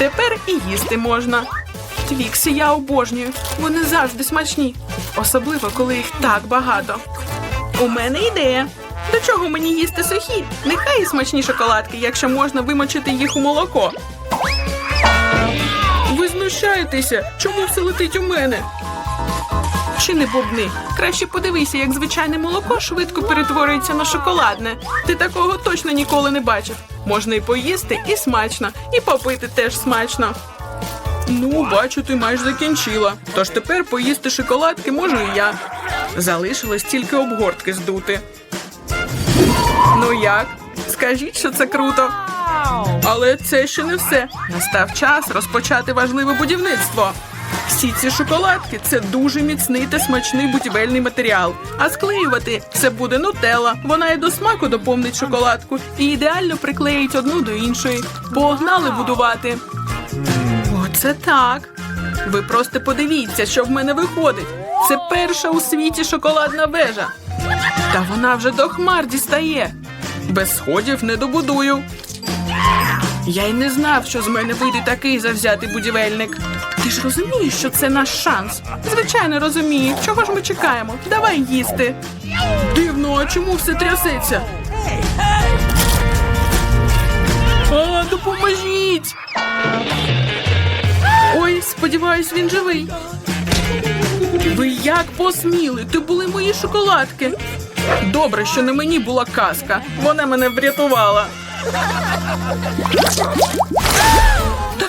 Тепер і їсти можна. Твікси я обожнюю. Вони завжди смачні. Особливо, коли їх так багато. У мене ідея. До чого мені їсти сухі? Нехай і смачні шоколадки, якщо можна вимочити їх у молоко. Ви знущаєтеся? Чому все летить у мене? Чи не бубни? Краще подивися, як звичайне молоко швидко перетворюється на шоколадне. Ти такого точно ніколи не бачив. Можна і поїсти, і смачно, і попити теж смачно. Ну, бачу, ти майже закінчила. Тож тепер поїсти шоколадки можу і я. Залишилось тільки обгортки здути. Ну як? Скажіть, що це круто. Але це ще не все. Настав час розпочати важливе будівництво. Всі ці шоколадки це дуже міцний та смачний будівельний матеріал. А склеювати це буде нутелла. Вона і до смаку доповнить шоколадку і ідеально приклеїть одну до іншої. Погнали будувати. Оце так. Ви просто подивіться, що в мене виходить. Це перша у світі шоколадна вежа. Та вона вже до хмар дістає. Без сходів не добудую. Я й не знав, що з мене вийде такий завзятий будівельник. Ти ж розумієш, що це наш шанс. Звичайно, розумію. Чого ж ми чекаємо? Давай їсти. Дивно, а чому все трясеться? А, допоможіть! Ой, сподіваюсь, він живий. Ви як посміли? Ти були мої шоколадки. Добре, що не мені була казка. Вона мене врятувала.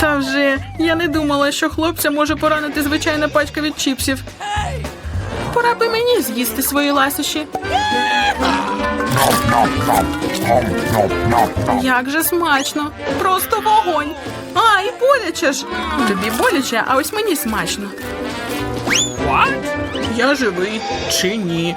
Та вже я не думала, що хлопця може поранити звичайна пачка від чіпсів. Пора би мені з'їсти свої ласощі. Як же смачно! Просто вогонь! Ай, боляче ж! Тобі боляче, а ось мені смачно. Я живий чи ні?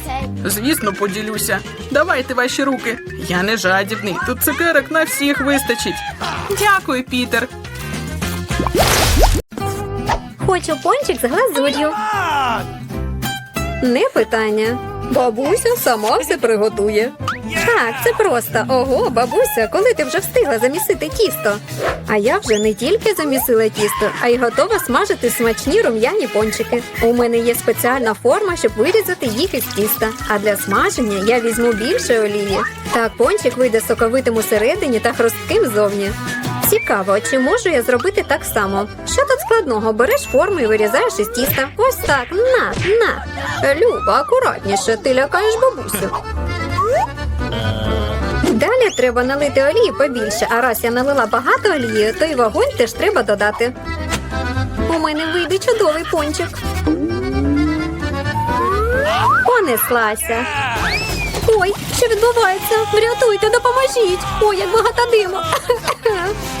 Звісно, поділюся. Давайте ваші руки. Я не жадібний. Тут цукерок на всіх вистачить. Дякую, Пітер. Хочу пончик з глазур'ю. Не питання. Бабуся сама все приготує. Так, це просто. Ого, бабуся, коли ти вже встигла замісити тісто? А я вже не тільки замісила тісто, а й готова смажити смачні рум'яні пончики. У мене є спеціальна форма, щоб вирізати їх із тіста. А для смаження я візьму більше олії. Так пончик вийде соковитим усередині та хрустким зовні. Цікаво, чи можу я зробити так само? Що тут складного? Береш форму і вирізаєш із тіста. Ось так, на, на. Люба, акуратніше, ти лякаєш бабусю. Треба налити олії побільше, а раз я налила багато олії, то й вогонь теж треба додати. У мене вийде чудовий пончик. Понеслася. Ой, що відбувається? Врятуйте, допоможіть! Ой, як багато диму.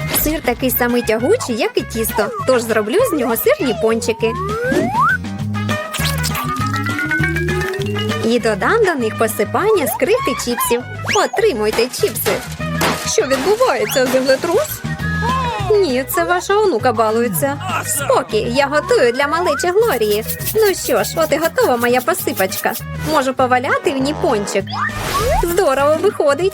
Сир такий самий тягучий, як і тісто, тож зроблю з нього сирні пончики. І додам до них посипання з крихти чіпсів. Отримуйте чіпси. Що відбувається, землетрус? Ні, це ваша онука балується. Спокій, я готую для малечі Глорії. Ну що ж, от і готова моя посипочка. Можу поваляти в ній пончик. Здорово виходить.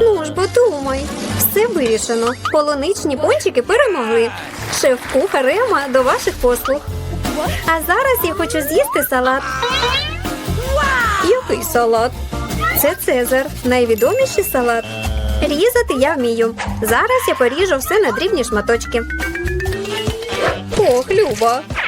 Ну ж, бо думай. Все вирішено. Полуничні пончики перемогли. Шеф-кухар Ема до ваших послуг. А зараз я хочу з'їсти салат. Який салат? Це Цезар, найвідоміший салат. Різати я вмію. Зараз я поріжу все на дрібні шматочки. Ох, Люба,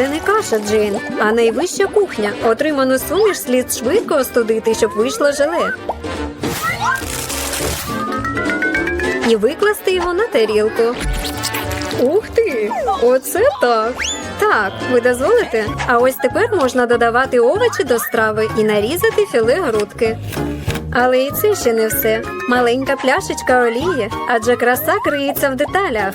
Це не каша, Джейн, а найвища кухня. Отриману суміш слід швидко остудити, щоб вийшло желе. І викласти його на тарілку. Ух ти! Оце так. Так, ви дозволите? А ось тепер можна додавати овочі до страви і нарізати філе грудки. Але і це ще не все. Маленька пляшечка олії, адже краса криється в деталях.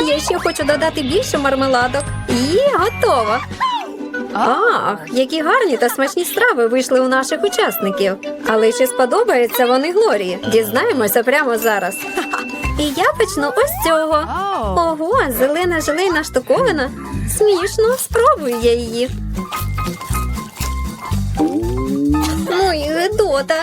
Я ще хочу додати більше мармеладок. І готово. Ах, які гарні та смачні страви вийшли у наших учасників. Але чи сподобаються вони Глорії? Дізнаємося прямо зараз. І я почну ось цього. Ого, зелена желейна штуковина. Смішно, спробую я її. Ой, гидота.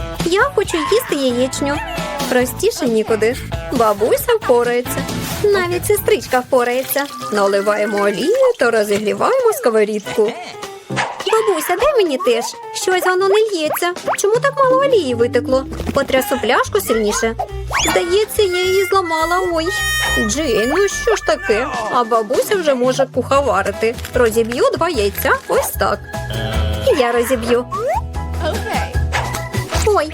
Я хочу їсти яєчню. Простіше нікуди. Бабуся впорається. Навіть сестричка впорається. Наливаємо олію та розігріваємо сковорідку. Бабуся, дай мені теж. Щось воно не лється. Чому так мало олії витекло? Потрясу пляшку сильніше. Здається, я її зламала. Ой. Джейн, ну що ж таке? А бабуся вже може куховарити. Розіб'ю два яйця. Ось так. І я розіб'ю. Ой,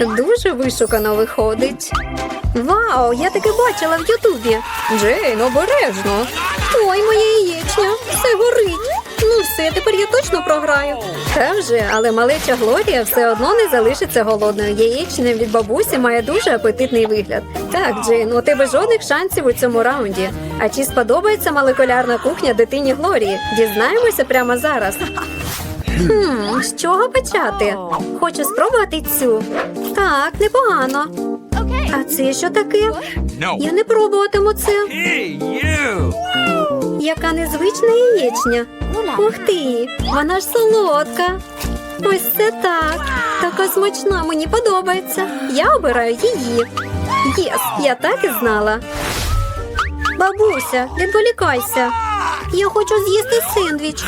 Дуже вишукано виходить. Вау, я таки бачила в Ютубі. Джейн, обережно. Ой, моя яєчня, все горить. Ну все, тепер я точно програю. Та вже, але малеча Глорія все одно не залишиться голодною. Яєчня від бабусі має дуже апетитний вигляд. Так, Джейн, у тебе жодних шансів у цьому раунді. А чи сподобається молекулярна кухня дитині Глорії? Дізнаємося прямо зараз. Хм, з чого почати? Хочу спробувати цю. Так, непогано. А це що таке? Я не пробуватиму це. Яка незвична яєчня. Ух ти, вона ж солодка. Ось це так. Така смачна, мені подобається. Я обираю її. Єс, я так і знала. Бабуся, відволікайся. Я хочу з'їсти сендвіч.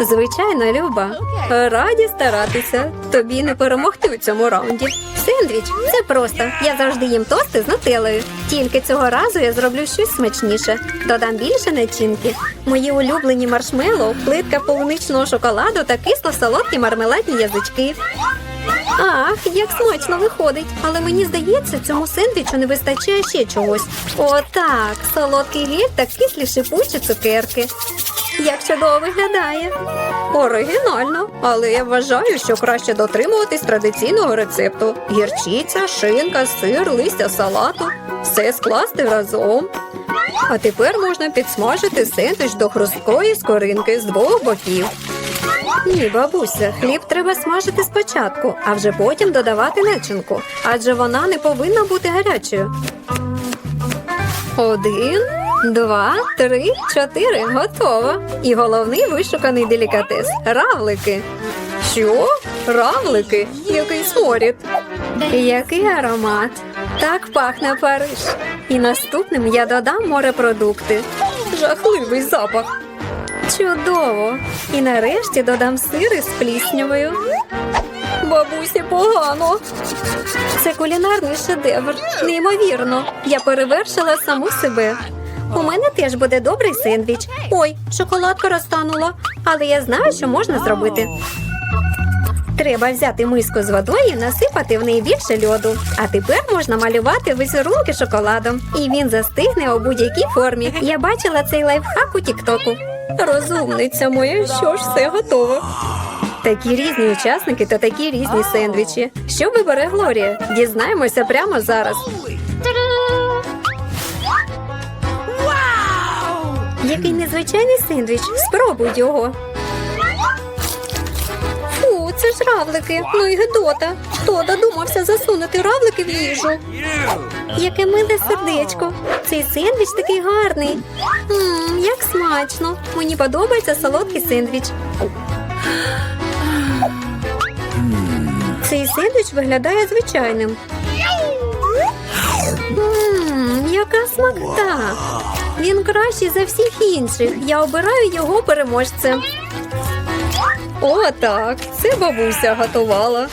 Звичайно, Люба. Раді старатися. Тобі не перемогти у цьому раунді. Сендвіч це просто. Я завжди їм тости з нутеллою. Тільки цього разу я зроблю щось смачніше. Додам більше начинки. Мої улюблені маршмело, плитка полуничного шоколаду та кисло-солодкі мармеладні язички. Ах, як смачно виходить. Але мені здається, цьому сендвічу не вистачає ще чогось. Отак, солодкий гель та кислі шипучі цукерки. Як чудово виглядає. Оригінально, але я вважаю, що краще дотримуватись традиційного рецепту: гірчиця, шинка, сир, листя салату. Все скласти разом. А тепер можна підсмажити сендвіч до хрусткої скоринки з двох боків. Ні, бабуся, хліб треба смажити спочатку, а вже потім додавати начинку, адже вона не повинна бути гарячою. Один, два, три, чотири. Готово. І головний вишуканий делікатес равлики. Що? Равлики? Який сморід? Який аромат. Так пахне Париж. І наступним я додам морепродукти. Жахливий запах. Чудово! І нарешті додам сири з пліснявою. Бабусі погано. Це кулінарний шедевр. Неймовірно. Я перевершила саму себе. У мене теж буде добрий сендвіч. Ой, шоколадка розтанула. Але я знаю, що можна зробити. Треба взяти миску з водою і насипати в неї більше льоду. А тепер можна малювати візерунки шоколадом. І він застигне у будь-якій формі. Я бачила цей лайфхак у Тіктоку. Розумниця моя, що ж все готово. Такі різні учасники та такі різні сендвічі. Що вибере Глорія? Дізнаємося прямо зараз. Який незвичайний сендвіч. Спробуй його. Це ж равлики. Ну і гидота. Хто додумався засунути равлики в їжу? Яке миле сердечко. Цей сендвіч такий гарний. Мм, як смачно. Мені подобається солодкий сендвіч. Цей сендвіч виглядає звичайним. Мм, яка смакота! Він кращий за всіх інших. Я обираю його переможцем. О, так, це бабуся готувала.